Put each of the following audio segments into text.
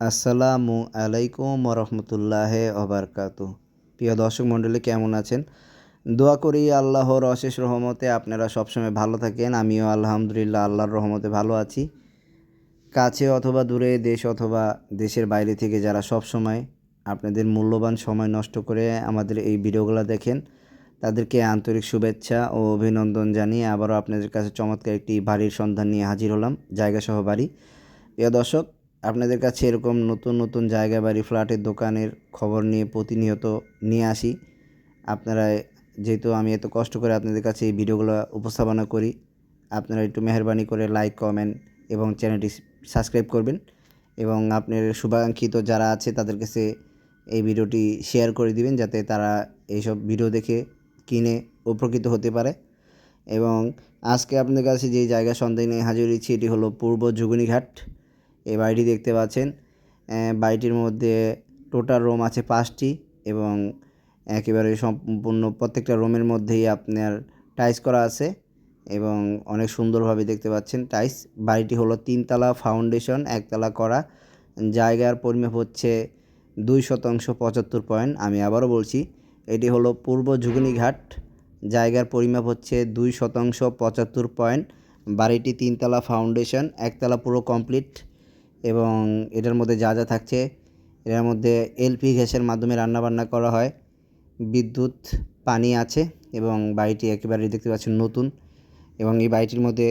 আসসালামু আলাইকুম রহমতুল্লাহ অবরকাত প্রিয় দর্শক মণ্ডলী, কেমন আছেন? দোয়া করি আল্লাহর অশেষ রহমতে আপনারা সবসময় ভালো থাকেন। আমিও আলহামদুলিল্লাহ আল্লাহর রহমতে ভালো আছি। কাছে অথবা দূরে, দেশ অথবা দেশের বাইরে থেকে যারা সব সময় আপনাদের মূল্যবান সময় নষ্ট করে আমাদের এই ভিডিওগুলো দেখেন, তাদেরকে আন্তরিক শুভেচ্ছা ও অভিনন্দন জানিয়ে আবারও আপনাদের কাছে চমৎকার একটি বাড়ির সন্ধান নিয়ে হাজির হলাম জায়গা সহ বাড়ি। প্রিয় দর্শক আপনাদের কাছে এরকম নতুন নতুন জায়গা বাড়ি, ফ্ল্যাটের দোকানের খবর নিয়ে প্রতিনিয়ত নিয়ে আসি। আপনারা, যেহেতু আমি এত কষ্ট করে আপনাদের কাছে এই ভিডিওগুলো উপস্থাপনা করি, আপনারা একটু মেহরবানি করে লাইক কমেন্ট এবং চ্যানেলটি সাবস্ক্রাইব করবেন এবং আপনার শুভাকাঙ্ক্ষিত যারা আছে তাদের কাছে এই ভিডিওটি শেয়ার করে দিবেন যাতে তারা এইসব ভিডিও দেখে, কিনে উপকৃত হতে পারে। এবং আজকে আপনাদের কাছে যে জায়গা সন্ধানে হাজির হয়েছি, এটি হলো পূর্ব যুগনিঘাট এই বাড়িটি দেখতে পাচ্ছেন। বাড়িটির মধ্যে টোটাল রুম আছে পাঁচটি এবং একেবারে সম্পূর্ণ প্রত্যেকটা রুমের মধ্যেই আপনার টাইস করা আছে এবং অনেক সুন্দরভাবে দেখতে পাচ্ছেন টাইস বাড়িটি হলো তিনতলা ফাউন্ডেশন, একতলা করা। জায়গার পরিমাপ হচ্ছে দুই শতাংশ পঁচাত্তর পয়েন্ট। আমি আবারও বলছি, এটি হলো পূর্ব ঝুগনিঘাট। জায়গার পরিমাপ হচ্ছে দুই শতাংশ পঁচাত্তর পয়েন্ট। বাড়িটি তিনতলা ফাউন্ডেশন, একতলা পুরো কমপ্লিট। এবং এটার মধ্যে যা যা থাকছে, এটার মধ্যে এলপি গ্যাসের মাধ্যমে রান্নাবান্না করা হয়। বিদ্যুৎ, পানি আছে এবং বাড়িটি একেবারে দেখতে পাচ্ছেন নতুন এবং এই বাড়িটির মধ্যে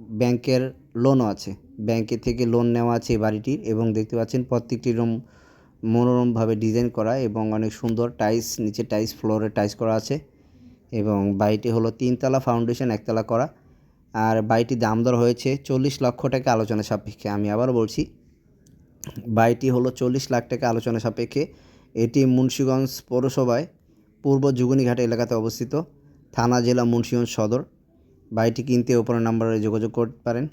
ব্যাংকের লোনও আছে। ব্যাংকের থেকে লোন নেওয়া আছে এই বাড়িটির এবং দেখতে পাচ্ছেন প্রত্যেকটি রুম মনোরমভাবে ডিজাইন করা এবং অনেক সুন্দর টাইলস নিচে টাইলস, ফ্লোরে টাইলস করা আছে এবং বাড়িটি হলো তিনতলা, ফাউন্ডেশন একতলা করা। আর বাড়িটি দাম দর হয়েছে চল্লিশ লক্ষ টাকা আলোচনা সাপেক্ষে। আমি আবার বলছি বাড়িটি হলো চল্লিশ লাখ টাকা আলোচনা সাপেক্ষে। এটি মুন্সীগঞ্জ পৌরসভায় পূর্ব যুগুনিঘাট এলাকাতে অবস্থিত, থানা, জেলা, মুন্সীগঞ্জ সদর। বাড়িটি কিনতে ওপরের নাম্বারে যোগাযোগ করতে পারেন।